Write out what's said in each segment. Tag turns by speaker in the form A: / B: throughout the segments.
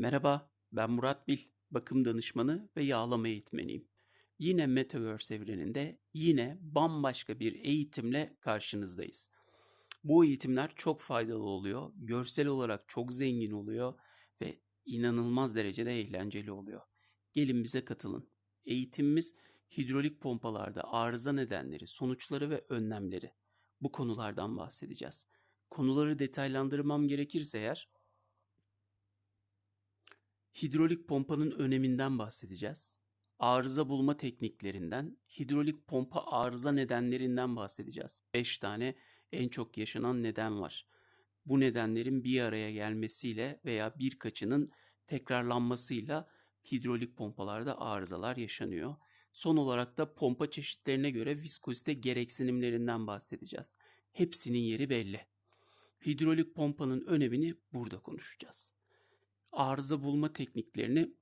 A: Merhaba, ben Murat Bil, bakım danışmanı ve yağlama eğitmeniyim. Yine Metaverse evreninde yine bambaşka bir eğitimle karşınızdayız. Bu eğitimler çok faydalı oluyor, görsel olarak çok zengin oluyor ve inanılmaz derecede eğlenceli oluyor. Gelin bize katılın. Eğitimimiz hidrolik pompalarda arıza nedenleri, sonuçları ve önlemleri. Bu konulardan bahsedeceğiz. Konuları detaylandırmam gerekirse eğer Hidrolik pompanın öneminden bahsedeceğiz. Arıza bulma tekniklerinden, hidrolik pompa arıza nedenlerinden bahsedeceğiz. 5 tane en çok yaşanan neden var. Bu nedenlerin bir araya gelmesiyle veya birkaçının tekrarlanmasıyla hidrolik pompalarda arızalar yaşanıyor. Son olarak da pompa çeşitlerine göre viskozite gereksinimlerinden bahsedeceğiz. Hepsinin yeri belli. Hidrolik pompanın önemini burada konuşacağız arıza bulma tekniklerini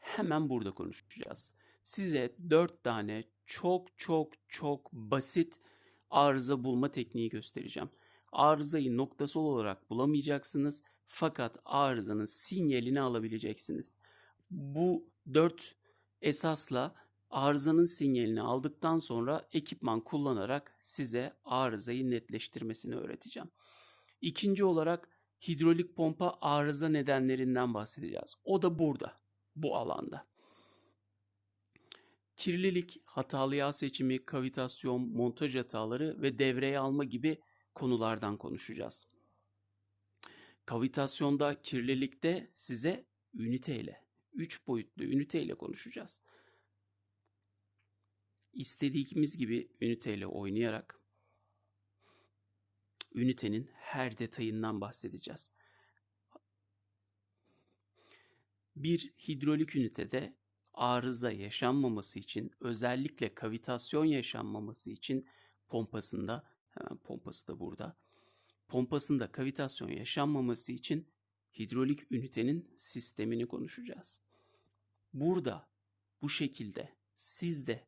A: hemen burada konuşacağız. Size 4 tane çok çok çok basit arıza bulma tekniği göstereceğim. Arızayı noktasal olarak bulamayacaksınız fakat arızanın sinyalini alabileceksiniz. Bu 4 esasla arızanın sinyalini aldıktan sonra ekipman kullanarak size arızayı netleştirmesini öğreteceğim. İkinci olarak hidrolik pompa arıza nedenlerinden bahsedeceğiz. O da burada, bu alanda. Kirlilik, hatalı yağ seçimi, kavitasyon, montaj hataları ve devreye alma gibi konulardan konuşacağız. Kavitasyonda, kirlilikte size üniteyle, 3 boyutlu üniteyle konuşacağız. İstediğimiz gibi üniteyle oynayarak ünitenin her detayından bahsedeceğiz. Bir hidrolik ünitede arıza yaşanmaması için özellikle kavitasyon yaşanmaması için pompasında hemen pompası da burada. Pompasında kavitasyon yaşanmaması için hidrolik ünitenin sistemini konuşacağız. Burada bu şekilde siz de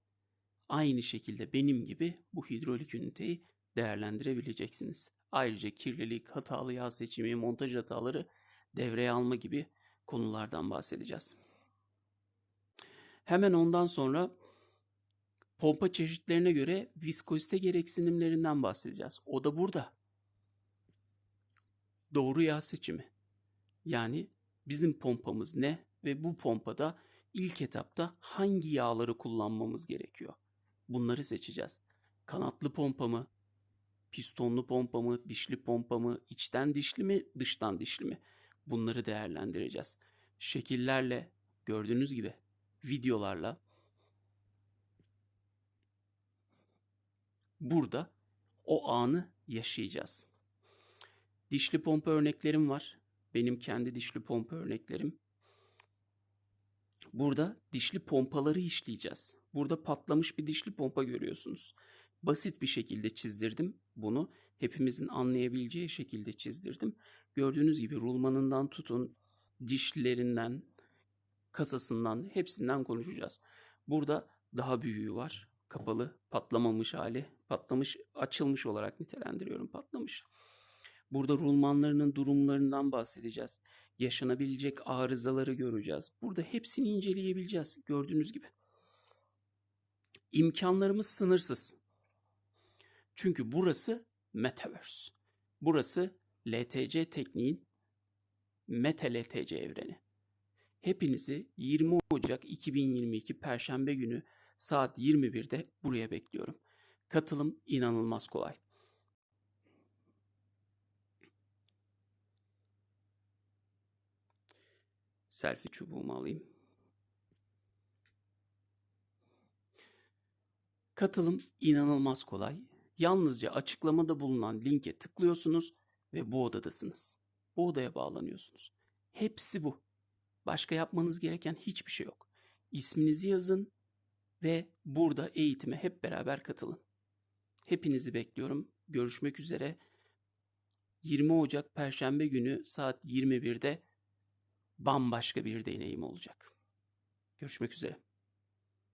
A: aynı şekilde benim gibi bu hidrolik üniteyi değerlendirebileceksiniz. Ayrıca kirlilik, hatalı yağ seçimi, montaj hataları devreye alma gibi konulardan bahsedeceğiz. Hemen ondan sonra pompa çeşitlerine göre viskozite gereksinimlerinden bahsedeceğiz. O da burada. Doğru yağ seçimi. Yani bizim pompamız ne ve bu pompada ilk etapta hangi yağları kullanmamız gerekiyor? Bunları seçeceğiz. Kanatlı pompa mı, pistonlu pompa mı, dişli pompa mı, içten dişli mi, dıştan dişli mi? Bunları değerlendireceğiz. Şekillerle, gördüğünüz gibi videolarla burada o anı yaşayacağız. Dişli pompa örneklerim var. Benim kendi dişli pompa örneklerim. Burada dişli pompaları işleyeceğiz. Burada patlamış bir dişli pompa görüyorsunuz basit bir şekilde çizdirdim bunu. Hepimizin anlayabileceği şekilde çizdirdim. Gördüğünüz gibi rulmanından tutun, dişlerinden, kasasından, hepsinden konuşacağız. Burada daha büyüğü var. Kapalı, patlamamış hali. Patlamış, açılmış olarak nitelendiriyorum patlamış. Burada rulmanlarının durumlarından bahsedeceğiz. Yaşanabilecek arızaları göreceğiz. Burada hepsini inceleyebileceğiz gördüğünüz gibi. İmkanlarımız sınırsız. Çünkü burası Metaverse. Burası LTC tekniğin Meta LTC evreni. Hepinizi 20 Ocak 2022 Perşembe günü saat 21'de buraya bekliyorum. Katılım inanılmaz kolay. Selfie çubuğumu alayım. Katılım inanılmaz kolay. Yalnızca açıklamada bulunan linke tıklıyorsunuz ve bu odadasınız. Bu odaya bağlanıyorsunuz. Hepsi bu. Başka yapmanız gereken hiçbir şey yok. İsminizi yazın ve burada eğitime hep beraber katılın. Hepinizi bekliyorum. Görüşmek üzere. 20 Ocak Perşembe günü saat 21'de bambaşka bir deneyim olacak. Görüşmek üzere.